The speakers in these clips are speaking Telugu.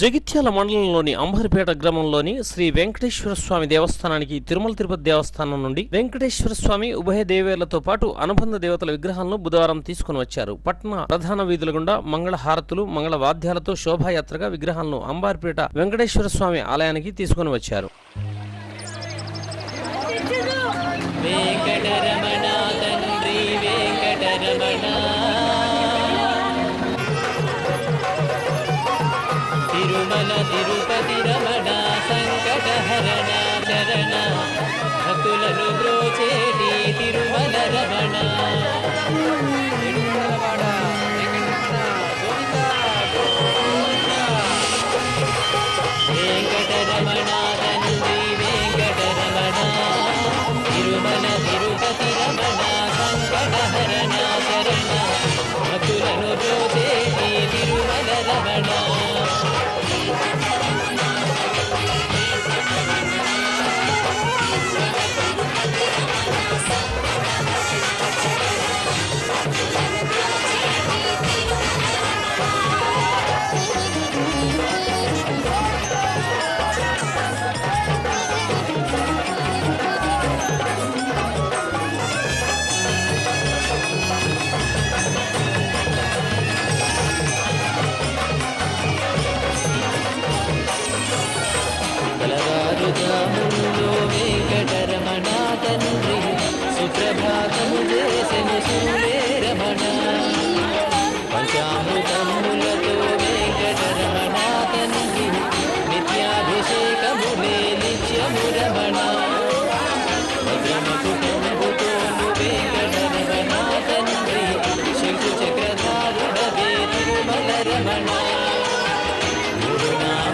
జగిత్యాల మండలంలోని అంబర్పేట గ్రామంలోని శ్రీ వెంకటేశ్వర స్వామి దేవస్థానానికి తిరుమల తిరుపతి దేవస్థానం నుండి వెంకటేశ్వర స్వామి ఉభయ దేవేలతో పాటు అనుబంధ దేవతల విగ్రహాలను బుధవారం తీసుకుని వచ్చారు. పట్టణ ప్రధాన వీధుల గుండా మంగళ హారతులు మంగళ వాద్యాలతో శోభాయాత్రగా విగ్రహాలను అంబార్పేట వెంకటేశ్వర స్వామి ఆలయానికి తీసుకుని వచ్చారు. వెంకటరమణ తండ్రి వెంకటరమణ. తిరుమల తిరుపతి రమణ సంకటహరణ చరణ భక్తులను బ్రోచేటి తిరుమల రమణ తిరుపతి రమణ సంకటహరణ చరణ భక్తులను బ్రోచే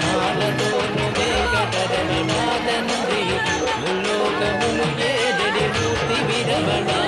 నామాలతోను వెంకటరమణ తండ్రి ముల్లోకములు మూర్తి విరమణ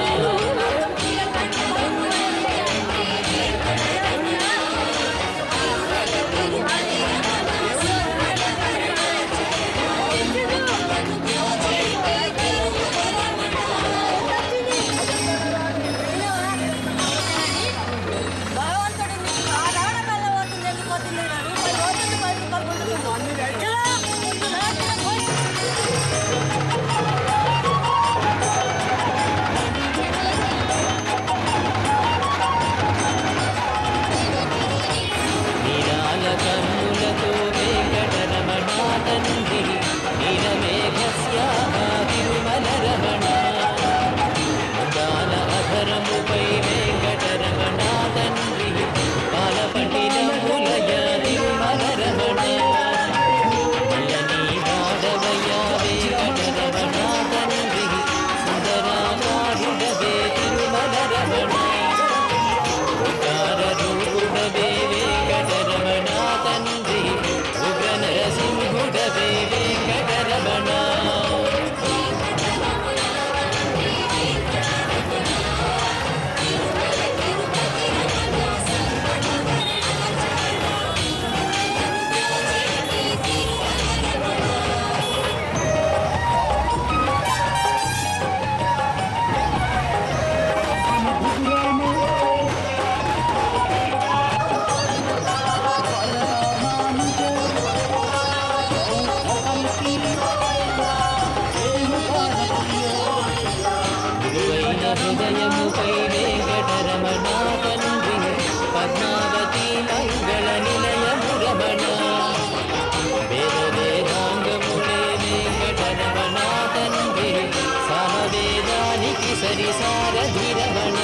వెంకటరమణ తండ్రి